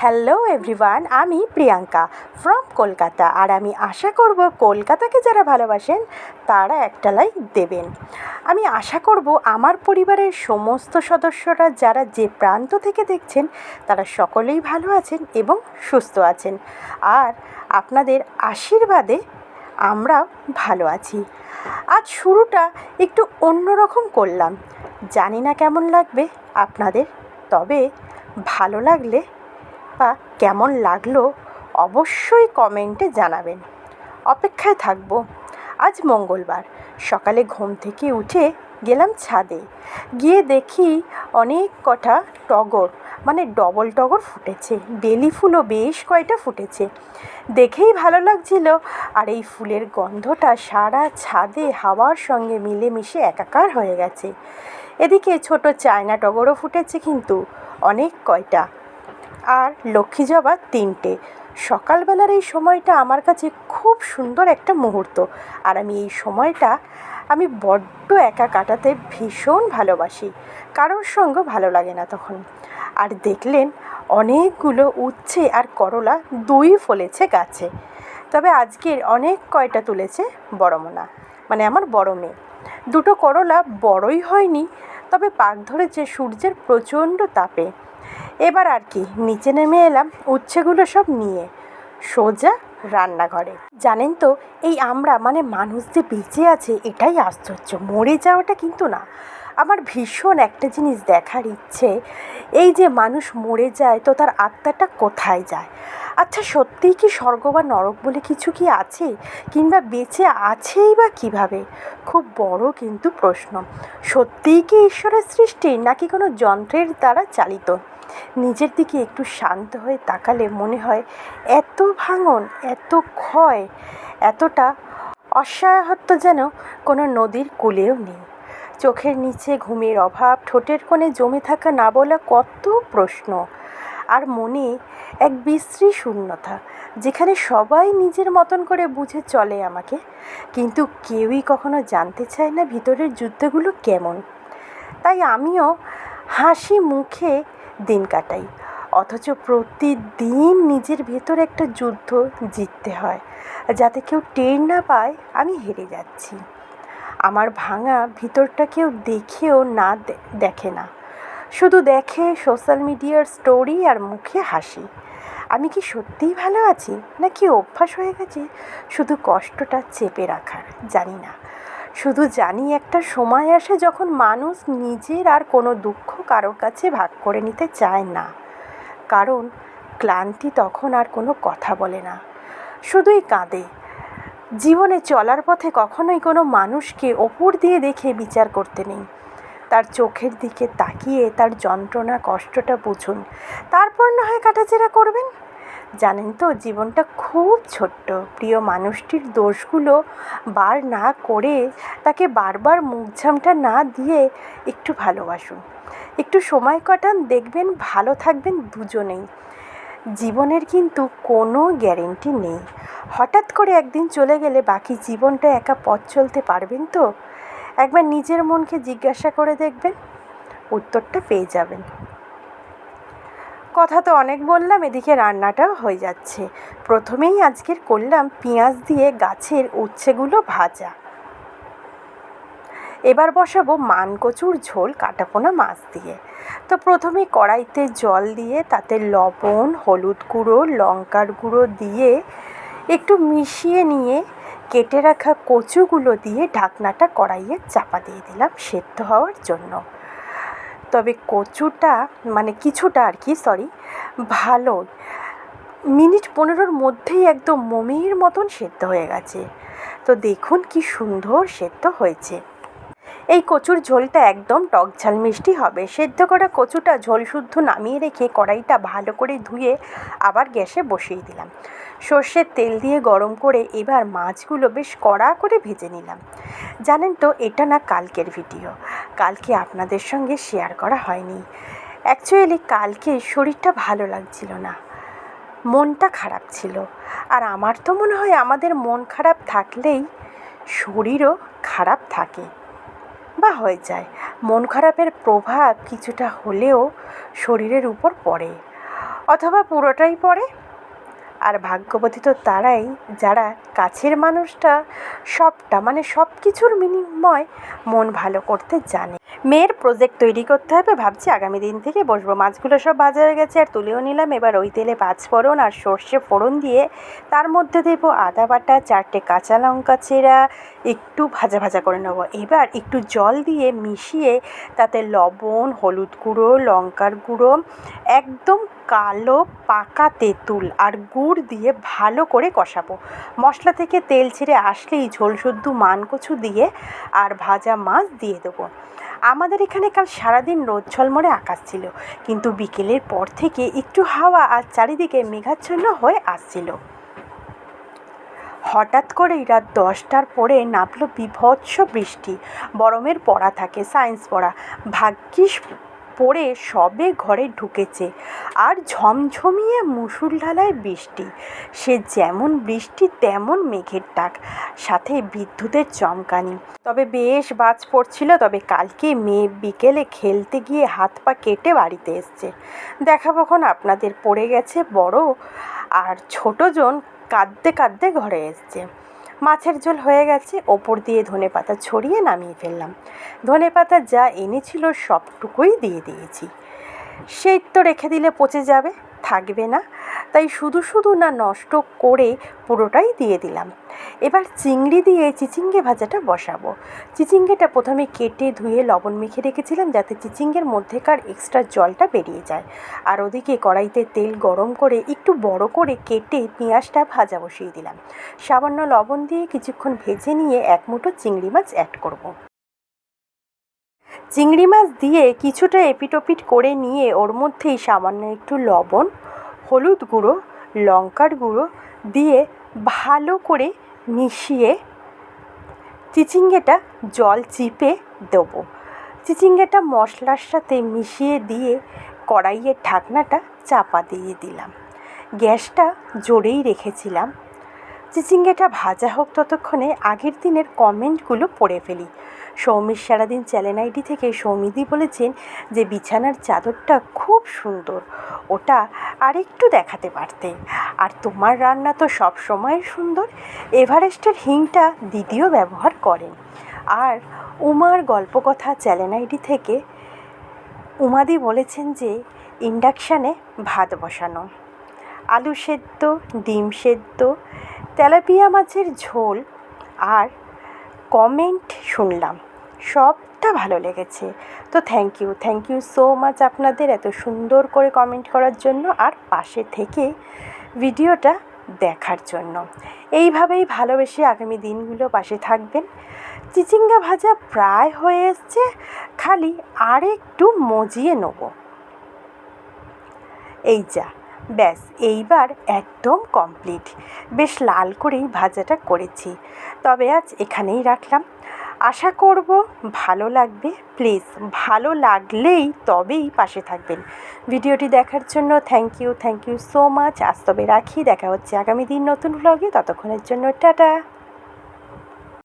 Hello everyone আমি Priyanka from Kolkata. আর আমি আশা করব কলকাতাকে যারা ভালোবাসেন, তারা একটা লাইক দেবেন। আমি আশা করব আমার পরিবারের সমস্ত সদস্যরা, যারা যে প্রান্ত থেকে দেখছেন, তারা সকলেই ভালো আছেন এবং সুস্থ আছেন। আর আপনাদের আশীর্বাদে আমরাও ভালো আছি। আজ শুরুটা একটু অন্যরকম করলাম। জানি না কেমন লাগবে আপনাদের, তবে ভালো লাগলে বা কেমন লাগল অবশ্যই কমেন্টে জানাবেন। অপেক্ষায় থাকব। আজ মঙ্গলবার। সকালে ঘুম থেকে উঠে গেলাম ছাদে। গিয়ে দেখি অনেক কটা টগর মানে ডবল টগর ফুটেছে। বেলি ফুলও বেশ কয়টা ফুটেছে। দেখেই ভালো লাগছিল। আর এই ফুলের গন্ধটা সারা ছাদে হাওয়ার সঙ্গে মিলেমিশে একাকার হয়ে গেছে। এদিকে ছোট চায়না টগরও ফুটেছে কিন্তু অনেক কয়টা। আর লক্ষ্মী জবা তিনটে। সকালবেলার এই সময়টা আমার কাছে খুব সুন্দর একটা মুহূর্ত। আর আমি এই সময়টা আমি বড্ড একা কাটাতে ভীষণ ভালোবাসি। কারোর সঙ্গে ভালো লাগে না তখন। আর দেখলেন অনেকগুলো উচ্ছে আর করলা দুই ফলেছে গাছে। তবে আজকের অনেক কয়টা তুলেছে বড় মোনা মানে আমার বড় মেয়ে। দুটো করলা বড়ই হয়নি, তবে পাক ধরেছে সূর্যের প্রচণ্ড তাপে। এবার আর কি নিচে নেমে এলাম উচ্ছেগুলো সব নিয়ে সোজা রান্নাঘরে। জানেন তো, এই আমরা মানে মানুষ যে বেঁচে আছে, এটাই আশ্চর্য। মরে যাওয়াটা কিন্তু না। আমার ভীষণ একটা জিনিস দেখার ইচ্ছে, এই যে মানুষ মরে যায় তো তার আত্মাটা কোথায় যায়? আচ্ছা সত্যিই কি স্বর্গ বা নরক বলে কিছু কি আছে? কিংবা বেঁচে আছেই বা কীভাবে? খুব বড় কিন্তু প্রশ্ন। সত্যিই কি ঈশ্বরের সৃষ্টি, নাকি কোনো যন্ত্রের দ্বারা চালিত? নিজের দিকে একটু শান্ত হয়ে তাকালে মনে হয়, এত ভাঙন, এত ক্ষয় এতটা অসহায়ত্ব যেন কোনো নদীর কূলেও নেই। চোখের নিচে ঘুমের অভাব, ঠোঁটের কোণে জমে থাকা না বলা কত প্রশ্ন। আর মনে এক বিশ্রী শূন্যতা, যেখানে সবাই নিজের মতন করে বুঝে চলে আমাকে, কিন্তু কেউই কখনো জানতে চায় না ভিতরের যুদ্ধগুলো কেমন। তাই আমিও হাসি মুখে দিন কাটাই। অথচ প্রতিদিন নিজের ভেতর একটা যুদ্ধ জিততে হয়। যাতে কেউ টের না পায়, আমি হেরে যাচ্ছি। আমার ভাঙা ভিতরটা কেউ দেখেও না দেখে না। শুধু দেখে সোশ্যাল মিডিয়ার স্টোরি আর মুখে হাসি। আমি কি সত্যিই ভালো আছি, নাকি অভ্যাস হয়ে গেছে? শুধু কষ্টটা চেপে রাখার, জানি না। শুধু জানি একটা সময় আসে যখন মানুষ নিজের আর কোনো দুঃখ কারোর কাছে ভাগ করে নিতে চায় না। কারণ ক্লান্তি তখন আর কোনো কথা বলে না। শুধুই কাঁদে। জীবনে চলার পথে কখনোই কোনো মানুষকে ওপর দিয়ে দেখে বিচার করতে নেই। তার চোখের দিকে তাকিয়ে তার যন্ত্রণা, কষ্টটা বুঝুন। তারপর না হয় কাটাচেরা করবেন? জানেন তো, জীবনটা খুব ছোট্ট। প্রিয় মানুষটির দোষগুলো বার না করে তাকে বারবার মুখঝামটা না দিয়ে একটু ভালোবাসুন। একটু সময় কাটান, দেখবেন ভালো থাকবেন দুজনেই। জীবনের কিন্তু কোনো গ্যারেন্টি নেই। হঠাৎ করে একদিন চলে গেলে বাকি জীবনটা একা পথ চলতে পারবেন তো? একবার নিজের মনকে জিজ্ঞাসা করে দেখবেন, উত্তরটা পেয়ে যাবেন। কথা তো অনেক বললাম, এদিকে রান্নাটাও হয়ে যাচ্ছে। প্রথমেই আজকের করলাম পেঁয়াজ দিয়ে গাছের উচ্ছেগুলো ভাজা। এবার বসাবো মানকচুর ঝোল কাটাপোনা মাছ দিয়ে। তো প্রথমে কড়াইতে জল দিয়ে তাতে লবণ, হলুদ গুঁড়ো, লঙ্কার গুঁড়ো দিয়ে একটু মিশিয়ে নিয়ে কেটে রাখা কচুগুলো দিয়ে ঢাকনাটা কড়াইয়ে চাপা দিয়ে দিলাম সেদ্ধ হওয়ার জন্য। তবে কচুটা মানে কিছুটা আর কি সরি ভালো। মিনিট পনেরোর মধ্যেই একদম মমির মতন সেদ্ধ হয়ে গেছে। তো দেখুন কি সুন্দর সেদ্ধ হয়েছে। এই কচুর ঝোলটা একদম টক ঝাল মিষ্টি হবে। সেদ্ধ করা কচুটা ঝোল শুদ্ধ নামিয়ে রেখে কড়াইটা ভালো করে ধুয়ে আবার গ্যাসে বসিয়ে দিলাম। সর্ষের তেল দিয়ে গরম করে এবার মাছগুলো বেশ কড়া করে ভেজে নিলাম। জানেন তো, এটা না কালকের ভিডিও। কালকে আপনাদের সঙ্গে শেয়ার করা হয়নি। অ্যাকচুয়ালি কালকে শরীরটা ভালো লাগছিল না। মনটা খারাপ ছিল। আর আমার তো মনে হয় আমাদের মন খারাপ থাকলেই শরীরও খারাপ থাকে। বা হয়ে যায়। মন খারাপের প্রভাব কিছুটা হলেও শরীরের উপর পড়ে। অথবা পুরোটাই পড়ে। আর ভাগ্যবতী তো তারাই যারা কাছের মানুষটা সবটা মানে সব কিছুর বিনিময় মন ভালো করতে জানে। মেয়ের প্রজেক্ট তৈরি করতে হবে ভাবছি আগামী দিন থেকে বসবো। মাছগুলো সব ভাজা হয়ে গেছে, আর তুলেও নিলাম। এবার ওই তেলে পাঁচ ফোড়ন আর সর্ষে ফোড়ন দিয়ে তার মধ্যে দেবো আদা বাটা, চারটে কাঁচা লঙ্কা চেরা একটু ভাজা ভাজা করে নেব। এবার একটু জল দিয়ে মিশিয়ে তাতে লবণ, হলুদ গুঁড়ো, লঙ্কার গুঁড়ো, একদম কালো, পাকা তেঁতুল আর গুড় দিয়ে ভালো করে কষাবো। মশলা থেকে তেল ছেড়ে আসলেই ঝোল শুদ্ধ মানকচু দিয়ে আর ভাজা মাছ দিয়ে দেবো। আমাদের এখানে কাল সারাদিন রোদ ঝলমরে আকাশ ছিল, কিন্তু বিকেলের পর থেকে একটু হাওয়া আর চারিদিকে মেঘাচ্ছন্ন হয়ে আসছিল। হঠাৎ করেই রাত দশটার পরে নামলো বিভৎস বৃষ্টি। গরমের পড়া থাকে, সায়েন্স পড়া। ভাগ্যিস পড়ে সবে ঘরে ঢুকেছে। আর ঝমঝমিয়ে মুসুলঢালায় বৃষ্টি। সে যেমন বৃষ্টি, তেমন মেঘের ডাক সাথে বিদ্যুতের চমকানি। তবে বেশ বাজ পড়ছিল, তবে কালকে মেয়ে বিকেলে খেলতে গিয়ে হাত পা কেটে বাড়িতে এসছে। দেখাবো এখন আপনাদের পড়ে গেছে বড় আর ছোটোজন কাঁদতে কাঁদতে ঘরে এসছে। মাছের ঝোল হয়ে গেছে। ওপর দিয়ে ধনে পাতা ছড়িয়ে নামিয়ে ফেললাম। ধনে পাতা যা এনেছিল সবটুকুই দিয়ে দিয়েছি। সেই তো রেখে দিলে পচে যাবে, থাকবে না। তাই শুধু শুধু না নষ্ট করে পুরোটাই দিয়ে দিলাম। এবার চিংড়ি দিয়ে চিচিঙ্গে ভাজাটা বসাবো। চিচিঙ্গেটা প্রথমে কেটে ধুয়ে লবণ মেখে রেখেছিলাম যাতে চিচিঙ্গের মধ্যেকার এক্সট্রা জলটা বেরিয়ে যায়। আর ওদিকে কড়াইতে তেল গরম করে একটু বড় করে কেটে পেঁয়াজটা ভাজা বসিয়ে দিলাম। সামান্য লবণ দিয়ে কিছুক্ষণ ভেজে নিয়ে এক মুঠো চিংড়ি মাছ অ্যাড করব। চিংড়ি মাছ দিয়ে কিছুটা এপিটোপিট করে নিয়ে ওর মধ্যেই সামান্য একটু লবণ হলুদ গুঁড়ো, লঙ্কার গুঁড়ো দিয়ে ভালো করে মিশিয়ে চিচিঙ্গেটা জল চিপে দেবো। চিচিঙ্গেটা মশলার সাথে মিশিয়ে দিয়ে কড়াইয়ের ঢাকনাটা চাপা দিয়ে দিলাম। গ্যাসটা জোরেই রেখেছিলাম। চিচিঙ্গেটা ভাজা হোক ততক্ষণে আগের দিনের কমেন্টগুলো পড়ে ফেলি। সৌমির সারাদিন চ্যানেল আইডি থেকে সৌমিদি বলেছেন যে, বিছানার চাদরটা খুব সুন্দর। ওটা আরেকটু দেখাতে পারতে। আর তোমার রান্না তো সব সময় সুন্দর। এভারেস্টের হিংটা দিদিও ব্যবহার করেন। আর উমার গল্পকথা চ্যানেল আইডি থেকে উমাদি বলেছেন যে, ইন্ডাকশানে ভাত বসানো, আলু সেদ্ধ, ডিম সেদ্ধ, তেলাপিয়া মাছের ঝোল আর কমেন্ট শুনলাম। সবটা ভালো লেগেছে। তো thank you thank you so much আপনাদের এত সুন্দর করে কমেন্ট করার জন্য আর পাশে থেকে ভিডিওটা দেখার জন্য। এইভাবেই ভালোবেসে আগামী দিনগুলো পাশে থাকবেন। চিচিঙ্গা ভাজা প্রায় হয়ে এসছে, খালি আর একটু মজিয়ে নেব। এই যা, ব্যাস, এইবার একদম কমপ্লিট বেশ লাল করেই ভাজাটা করেছি। তবে আজ এখানেই রাখলাম। আশা করব ভালো লাগবে। প্লিজ, ভালো লাগলেই তবেই পাশে থাকবেন। ভিডিওটি দেখার জন্য thank you thank you so much আজ তবে রাখি, দেখা হচ্ছে আগামী দিন নতুন ব্লগে ততক্ষণের জন্য টাটা।